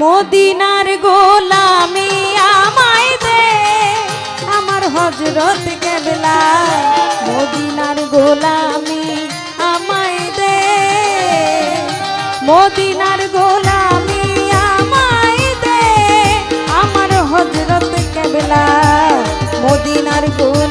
মদিনার গোলামি আমায় দে। আমার হজরত কেবলা মদিনার গোলামি আমায় দে। মদিনার গোলামি আমায় দে। আমার হজরত কেবলা মদিনার গোলা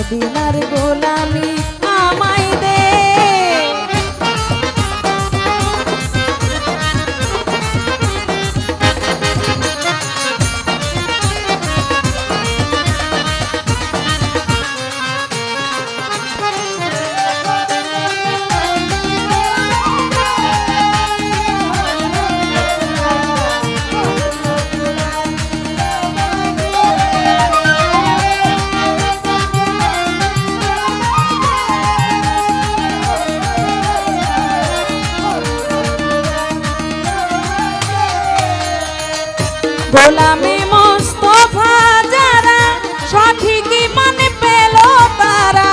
মদিনার গোলা গোলামি মোস্তফা যারা সঠিক মানে পেল তারা।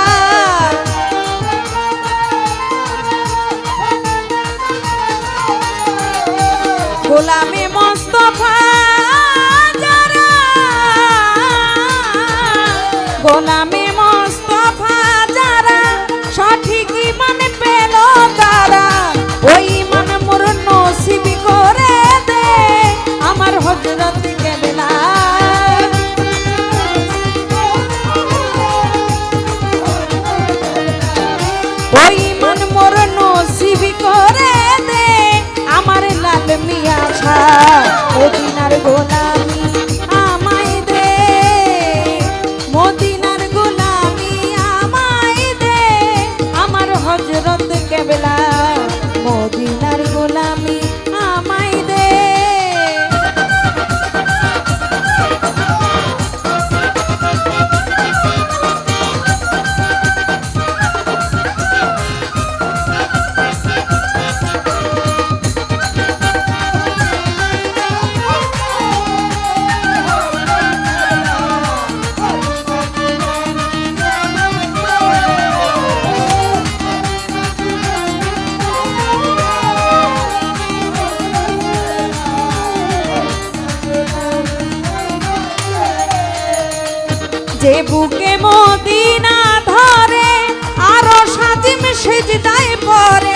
গোলামি মোস্তফা যারা গোলাম রন্ধ কেবেলা যে বুকে মদিনা ধরে আরও সাজিম সেজদায় পরে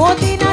মদিনা